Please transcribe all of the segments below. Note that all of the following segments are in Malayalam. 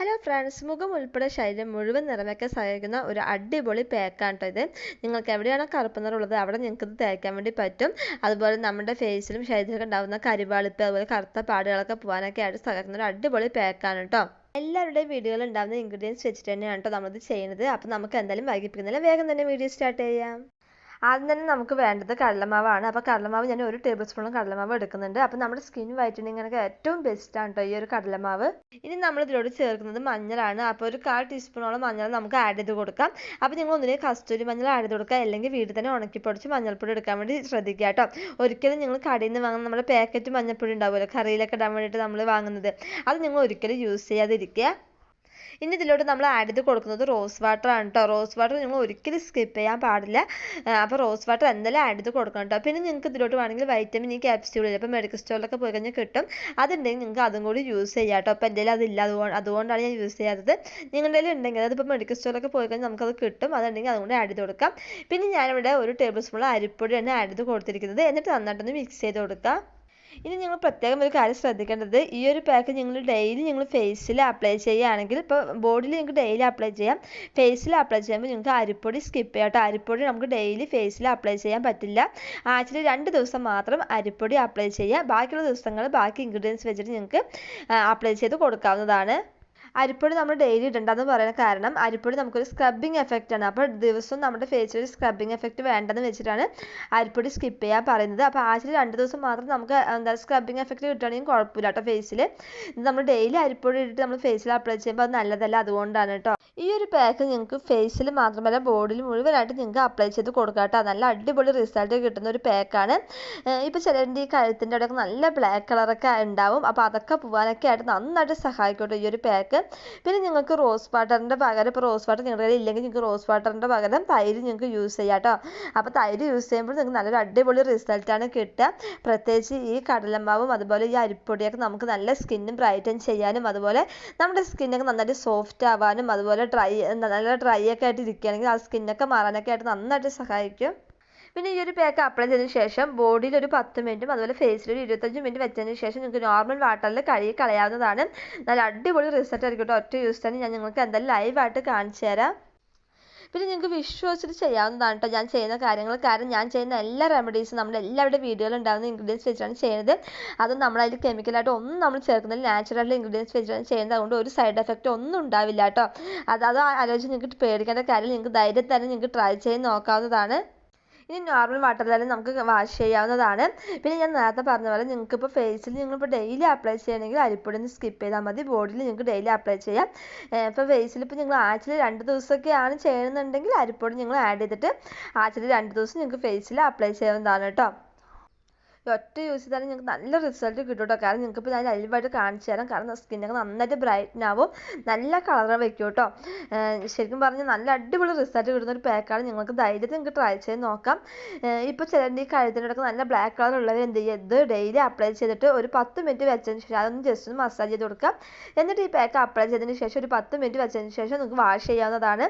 ഹലോ ഫ്രണ്ട്സ് മുഖം ഉൾപ്പെടെ ശരീരം മുഴുവൻ നിറമൊക്കെ സഹായിക്കുന്ന ഒരു അടിപൊളി പാക്കാണ് കേട്ടോ ഇത്. നിങ്ങൾക്ക് എവിടെയാണോ കറുപ്പ് നിറമുള്ളത് അവിടെ നിങ്ങൾക്ക് ഇത് തേക്കാൻ വേണ്ടി പറ്റും. അതുപോലെ നമ്മുടെ ഫേസിലും ശരീരത്തിലൊക്കെ ഉണ്ടാകുന്ന കരിവാളിപ്പ് അതുപോലെ കറുത്ത പാടുകളൊക്കെ പോകാനൊക്കെ ആയിട്ട് സഹായിക്കുന്ന ഒരു അടിപൊളി പാക്കാണ് കേട്ടോ എല്ലാവരുടെയും വീഡിയോയിൽ ഉണ്ടാകുന്ന ഇൻഗ്രീഡിയൻസ് വെച്ചിട്ട് തന്നെയാണ് കേട്ടോ നമ്മളിത് ചെയ്യുന്നത്. അപ്പോൾ നമുക്ക് എന്തായാലും വൈകിപ്പിക്കുന്നില്ല വേഗം തന്നെ വീഡിയോ സ്റ്റാർട്ട് ചെയ്യാം. ആദ്യം തന്നെ നമുക്ക് വേണ്ടത് കടലമാവാണ്. അപ്പോൾ കടലമാവ് ഞാൻ ഒരു ടേബിൾ സ്പൂണും കടലമാവ് എടുക്കുന്നുണ്ട്. അപ്പോൾ നമ്മുടെ സ്കിൻ വൈറ്റനിങ്ങിനൊക്കെ ഏറ്റവും ബെസ്റ്റ് ആണ് കേട്ടോ ഈ ഒരു കടലമാവ്. ഇനി നമ്മൾ ഇതിലോട് ചേർക്കുന്നത് മഞ്ഞളാണ്. അപ്പോൾ ഒരു കാൽ ടീസ്പൂണോളം മഞ്ഞൾ നമുക്ക് ആഡ് ചെയ്ത് കൊടുക്കാം. അപ്പോൾ നിങ്ങൾ ഒന്നിലേക്ക് കസ്തൂരി മഞ്ഞൾ ആഡ് ചെയ്ത് കൊടുക്കുക. അല്ലെങ്കിൽ വീട്ടിൽ തന്നെ ഉണക്കി പൊടിച്ച് മഞ്ഞൾപ്പൊടി എടുക്കാൻ വേണ്ടി ശ്രദ്ധിക്കുക കേട്ടോ ഒരിക്കലും നിങ്ങൾ കടയിൽ നിന്ന് വാങ്ങുന്ന നമ്മുടെ പാക്കറ്റ് മഞ്ഞൾപ്പൊടി ഉണ്ടാവുമല്ലോ. കറിയിലൊക്കെ ഇടാൻ വേണ്ടിയിട്ട് നമ്മൾ വാങ്ങുന്നത്. അത് നിങ്ങൾ ഒരിക്കലും യൂസ് ചെയ്യാതിരിക്കുക. ഇനി ഇതിലോട്ട് നമ്മൾ ആഡ് ചെയ്ത് കൊടുക്കുന്നത് റോസ് വാട്ടർ ആണ് കേട്ടോ റോസ് വാട്ടർ നിങ്ങൾ ഒരിക്കലും സ്കിപ്പ് ചെയ്യാൻ പാടില്ല. അപ്പോൾ റോസ് വാട്ടർ എന്തായാലും ആഡ് ചെയ്ത് കൊടുക്കണം കേട്ടോ പിന്നെ നിങ്ങൾക്ക് ഇതിലോട്ട് വേണമെങ്കിൽ വൈറ്റമിൻ ഈ ക്യാപ്സ്യൂൾ ഇപ്പോൾ മെഡിക്കൽ സ്റ്റോറിലൊക്കെ പോയി കഴിഞ്ഞാൽ കിട്ടും. അതുണ്ടെങ്കിൽ നിങ്ങൾക്ക് അതും കൂടി യൂസ് ചെയ്യാം കേട്ടോ അപ്പോൾ എന്റെ അതില്ല അതുകൊണ്ട് അതുകൊണ്ടാണ് ഞാൻ യൂസ് ചെയ്യാത്തത്. നിങ്ങളുടെ ഉണ്ടെങ്കിൽ അതായത് ഇപ്പോൾ മെഡിക്കൽ സ്റ്റോറിലൊക്കെ പോയി കഴിഞ്ഞാൽ നമുക്കത് കിട്ടും. അതുണ്ടെങ്കിൽ അതുകൊണ്ട് ആഡ് ചെയ്ത് കൊടുക്കാം. പിന്നെ ഞാനിവിടെ ഒരു ടേബിൾ സ്പൂൺ അരിപ്പൊടിയാണ് ആഡ് ചെയ്ത് കൊടുത്തിരിക്കുന്നത്. എന്നിട്ട് നന്നായിട്ടൊന്ന് മിക്സ് ചെയ്ത് കൊടുക്കാം. ഇനി നിങ്ങൾ പ്രത്യേകം ഒരു കാര്യം ശ്രദ്ധിക്കേണ്ടത് ഈ ഒരു പാക്ക് നിങ്ങൾ ഡെയിലി നിങ്ങൾ ഫേസിൽ അപ്ലൈ ചെയ്യുകയാണെങ്കിൽ ഇപ്പോൾ ബോഡിയിൽ നിങ്ങൾക്ക് ഡെയിലി അപ്ലൈ ചെയ്യാം. ഫേസിൽ അപ്ലൈ ചെയ്യുമ്പോൾ നിങ്ങൾക്ക് അരിപ്പൊടി സ്കിപ്പ് ചെയ്യാം കേട്ടോ. അരിപ്പൊടി നമുക്ക് ഡെയിലി ഫേസിൽ അപ്ലൈ ചെയ്യാൻ പറ്റില്ല. ആഴ്ചയിൽ രണ്ട് ദിവസം മാത്രം അരിപ്പൊടി അപ്ലൈ ചെയ്യുക. ബാക്കിയുള്ള ദിവസങ്ങൾ ബാക്കി ഇൻഗ്രീഡിയൻസ് വെച്ചിട്ട് നിങ്ങൾക്ക് അപ്ലൈ ചെയ്ത് കൊടുക്കാവുന്നതാണ്. അരിപ്പൊടി നമ്മൾ ഡെയിലി ഇടണ്ടെന്ന് പറയുന്ന കാരണം അരിപ്പൊടി നമുക്കൊരു സ്ക്രബിങ് എഫക്റ്റ് ആണ്. അപ്പോൾ ദിവസവും നമ്മുടെ ഫേസിൽ ഒരു സ്ക്രബിങ് എഫക്റ്റ് വേണ്ടെന്ന് വെച്ചിട്ടാണ് അരിപ്പൊടി സ്കിപ്പ് ചെയ്യാൻ പറയുന്നത്. അപ്പോൾ ആഴ്ചയിൽ രണ്ട് ദിവസം മാത്രം നമുക്ക് എന്താ സ്ക്രബിങ് എഫക്റ്റ് കിട്ടുകയാണെങ്കിൽ കുഴപ്പമില്ല കേട്ടോ ഫേസിൽ നമ്മൾ ഡെയിലി അരിപ്പൊടി ഇട്ടിട്ട് നമ്മൾ ഫേസിൽ അപ്ലൈ ചെയ്യുമ്പോൾ അത് നല്ലതല്ല. അതുകൊണ്ടാണ് കേട്ടോ. ഈ ഒരു പാക്ക് നിങ്ങൾക്ക് ഫേസിൽ മാത്രമല്ല ബോഡിയിൽ മുഴുവനായിട്ട് നിങ്ങൾക്ക് അപ്ലൈ ചെയ്ത് കൊടുക്കാം കേട്ടോ നല്ല അടിപൊളി റിസൾട്ട് കിട്ടുന്ന ഒരു പാക്കാണ് ഇപ്പോൾ ചിലരുടെ ഈ കഴുത്തിന്റെ അവിടെയൊക്കെ നല്ല ബ്ലാക്ക് കളറൊക്കെ ഉണ്ടാവും. അപ്പോൾ അതൊക്കെ പോകാനൊക്കെ ആയിട്ട് നന്നായിട്ട് സഹായിക്കും കേട്ടോ ഈ ഒരു പാക്ക് പിന്നെ നിങ്ങൾക്ക് റോസ് വാട്ടറിന്റെ പകരം ഇപ്പോൾ റോസ് വാട്ടർ നിങ്ങളുടെ കയ്യിൽ ഇല്ലെങ്കിൽ നിങ്ങൾക്ക് റോസ് വാട്ടറിന്റെ പകരം തൈര് നിങ്ങൾക്ക് യൂസ് ചെയ്യാം കേട്ടോ അപ്പോൾ തൈര് യൂസ് ചെയ്യുമ്പോൾ നിങ്ങൾക്ക് നല്ലൊരു അടിപൊളി റിസൾട്ടാണ് കിട്ടുക. പ്രത്യേകിച്ച് ഈ കടലമാവും അതുപോലെ ഈ അരിപ്പൊടിയൊക്കെ നമുക്ക് നല്ല സ്കിന്നും ബ്രൈറ്റൻ ചെയ്യാനും അതുപോലെ നമ്മുടെ സ്കിന്നൊക്കെ നന്നായിട്ട് സോഫ്റ്റ് ആവാനും അതുപോലെ ഡ്രൈ നല്ല ഡ്രൈ ഒക്കെ ആയിട്ട് ഇരിക്കുകയാണെങ്കിൽ ആ സ്കിന്നൊക്കെ മാറാനൊക്കെ ആയിട്ട് നന്നായിട്ട് സഹായിക്കും. പിന്നെ ഈ ഒരു പാക്ക് അപ്ലൈ ചെയ്തതിന് ശേഷം ബോഡിയിൽ ഒരു പത്ത് മിനിറ്റും അതുപോലെ ഫേസിൽ ഒരു ഇരുപത്തഞ്ച് മിനിറ്റ് വെച്ചതിന് ശേഷം നിങ്ങൾക്ക് നോർമൽ വാട്ടറിൽ കഴുകി കളയാവുന്നതാണ്. നല്ല അടിപൊളി റിസൾട്ട് ആയിരിക്കും കേട്ടോ. ഒറ്റ യൂസ് തന്നെ ഞാൻ നിങ്ങൾക്ക് എന്തായാലും ലൈവായിട്ട് കാണിച്ചു തരാം പിന്നെ നിങ്ങൾക്ക് വിശ്വസിച്ചിട്ട് ചെയ്യാവുന്നതാണ് കേട്ടോ ഞാൻ ചെയ്യുന്ന കാര്യങ്ങൾ കാരണം ഞാൻ ചെയ്യുന്ന എല്ലാ റെമഡീസും നമ്മൾ എല്ലാവരുടെ വീഡിയോയിൽ ഉണ്ടാകുന്ന ഇൻഗ്രീഡിയൻസ് വെച്ചിട്ടാണ് ചെയ്യുന്നത്. അതും നമ്മളതിൽ കെമിക്കലായിട്ട് ഒന്നും നമ്മൾ ചേർക്കുന്നില്ല. നാച്ചുറൽ ഇൻഗ്രീഡിയൻസ് വെച്ചിട്ടാണ് ചെയ്യുന്നത്. അതുകൊണ്ട് ഒരു സൈഡ് എഫക്റ്റ് ഒന്നും ഉണ്ടാവില്ല കേട്ടോ അത് അത് ആലോചിച്ച് നിങ്ങൾക്ക് പേടിക്കേണ്ട കാര്യം നിങ്ങൾക്ക് ധൈര്യം തന്നെ നിങ്ങൾക്ക് ട്രൈ ചെയ്ത് നോക്കാവുന്നതാണ്. ഇനി നോർമൽ വാട്ടറിലായാലും നമുക്ക് വാഷ് ചെയ്യാവുന്നതാണ്. പിന്നെ ഞാൻ നേരത്തെ പറഞ്ഞ പോലെ നിങ്ങൾക്ക് ഇപ്പോൾ ഫേസിൽ നിങ്ങളിപ്പോൾ ഡെയിലി അപ്ലൈ ചെയ്യണമെങ്കിൽ അരിപ്പൊടി ഒന്ന് സ്കിപ്പ് ചെയ്താൽ മതി. ബോഡിയിൽ നിങ്ങൾക്ക് ഡെയിലി അപ്ലൈ ചെയ്യാം. ഇപ്പോൾ ഫേസിൽ ഇപ്പോൾ നിങ്ങൾ ആഴ്ചയിൽ രണ്ട് ദിവസമൊക്കെയാണ് ചെയ്യുന്നുണ്ടെങ്കിൽ അരിപ്പൊടി നിങ്ങൾ ആഡ് ചെയ്തിട്ട് ആഴ്ചയിൽ രണ്ട് ദിവസം നിങ്ങൾക്ക് ഫേസിൽ അപ്ലൈ ചെയ്യാവുന്നതാണ് കേട്ടോ. ഒറ്റ യൂസ് ചെയ്താൽ നിങ്ങൾക്ക് നല്ല റിസൾട്ട് കിട്ടും കേട്ടോ കാരണം ഇപ്പോൾ ഞാൻ ലൈവായിട്ട് കാണിച്ചു തരാം. കാരണം സ്കിന്നൊക്കെ നന്നായിട്ട് ബ്രൈറ്റൻ ആവും. നല്ല കളർ വെക്കും കേട്ടോ ശരിക്കും പറഞ്ഞാൽ നല്ല അടിപൊളി റിസൾട്ട് കിട്ടുന്ന ഒരു പാക്കാണ് നിങ്ങൾക്ക് ധൈര്യത്തിൽ നിങ്ങൾക്ക് ട്രൈ ചെയ്ത് നോക്കാം. ഇപ്പോൾ ചിലരുടെ ഈ കഴുത്തിനടക്കം നല്ല ബ്ലാക്ക് കളർ ഉള്ളവർ എന്ത് ചെയ്ത് ഡെയിലി അപ്ലൈ ചെയ്തിട്ട് ഒരു പത്ത് മിനിറ്റ് വെച്ചതിന് ശേഷം അതൊന്ന് ജസ്റ്റ് ഒന്ന് മസാജ് ചെയ്ത് കൊടുക്കാം. എന്നിട്ട് ഈ പാക്ക് അപ്ലൈ ചെയ്തതിന് ശേഷം ഒരു പത്ത് മിനിറ്റ് വെച്ചതിന് ശേഷം നിങ്ങൾക്ക് വാഷ് ചെയ്യാവുന്നതാണ്.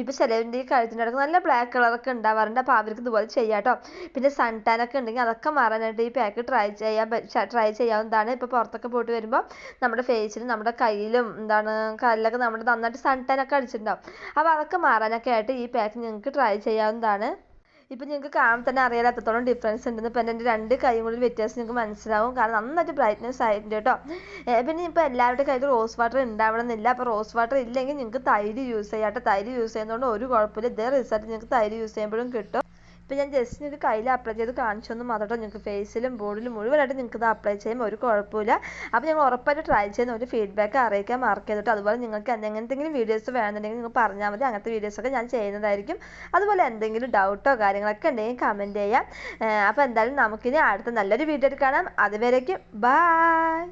ഇപ്പോൾ ചിലവരുടെ ഈ കഴുത്തിനടക്കം നല്ല ബ്ലാക്ക് കളറൊക്കെ ഉണ്ടാവാറുണ്ട്. അപ്പോൾ അവർക്ക് ഇതുപോലെ ചെയ്യാം കേട്ടോ പിന്നെ സൺ ടാൻ ഒക്കെ ഉണ്ടെങ്കിൽ അതൊക്കെ മാറാനായിട്ട് ഈ പാക്ക് ട്രൈ ചെയ്യാൻ ട്രൈ ചെയ്യാവുന്നതാണ്. ഇപ്പോൾ പുറത്തൊക്കെ പോയിട്ട് വരുമ്പോൾ നമ്മുടെ ഫേസിലും നമ്മുടെ കയ്യിലും എന്താണ് കല്ലൊക്കെ നമ്മുടെ നന്നായിട്ട് സൺ ടാൻ ഒക്കെ അടിച്ചിട്ടുണ്ടാവും. അപ്പോൾ അതൊക്കെ മാറാനൊക്കെ ആയിട്ട് ഈ പാക്ക് നിങ്ങൾക്ക് ട്രൈ ചെയ്യാവുന്നതാണ്. ഇപ്പം നിങ്ങൾക്ക് കാണാൻ തന്നെ അറിയാൻ എത്രത്തോളം ഡിഫറൻസ് ഉണ്ടെന്ന്. ഇപ്പം എന്റെ രണ്ട് കൈയും കൂടി വ്യത്യാസം നിങ്ങൾക്ക് മനസ്സിലാവും. കാരണം നന്നായിട്ട് ബ്രൈറ്റ്നസ് ആയിട്ടുണ്ട് കേട്ടോ. പിന്നെ ഇപ്പോൾ എല്ലാവരുടെ കയ്യിൽ റോസ് വാട്ടർ ഉണ്ടാവണമെന്നില്ല. അപ്പോൾ റോസ് വാട്ടർ ഇല്ലെങ്കിൽ നിങ്ങൾക്ക് തൈര് യൂസ് ചെയ്യാം കേട്ടോ. തൈര് യൂസ് ചെയ്യുന്നതുകൊണ്ട് ഒരു കുഴപ്പമില്ല. ഇതേ റിസൾട്ട് നിങ്ങൾക്ക് തൈര് യൂസ് ചെയ്യുമ്പോഴും കിട്ടും. ഇപ്പം ഞാൻ ജസ്റ്റ് നിങ്ങൾക്ക് കയ്യിൽ അപ്ലൈ ചെയ്ത് കാണിച്ചു എന്ന് മാത്രം നിങ്ങൾക്ക് ഫേസിലും ബോഡിയിലും മുഴുവനായിട്ട് നിങ്ങൾക്ക് ഇത് അപ്ലൈ ചെയ്യുമ്പോൾ ഒരു കുഴപ്പമില്ല. അപ്പോൾ ഞങ്ങൾ ഉറപ്പായിട്ട് ട്രൈ ചെയ്യുന്ന ഒരു ഫീഡ്ബാക്ക് അറിയിക്കാൻ മാർക്ക് ചെയ്തിട്ട് അതുപോലെ നിങ്ങൾക്ക് എന്തെങ്കിലും വീഡിയോസ് വേണമെന്നുണ്ടെങ്കിൽ നിങ്ങൾ പറഞ്ഞാൽ മതി. അങ്ങനത്തെ വീഡിയോസൊക്കെ ഞാൻ ചെയ്യുന്നതായിരിക്കും. അതുപോലെ എന്തെങ്കിലും ഡൗട്ടോ കാര്യങ്ങളൊക്കെ ഉണ്ടെങ്കിൽ കമന്റ് ചെയ്യാം. അപ്പോൾ എന്തായാലും നമുക്കിനി അടുത്ത നല്ലൊരു വീഡിയോ കാണാം. അതുവരേക്കും ബായ്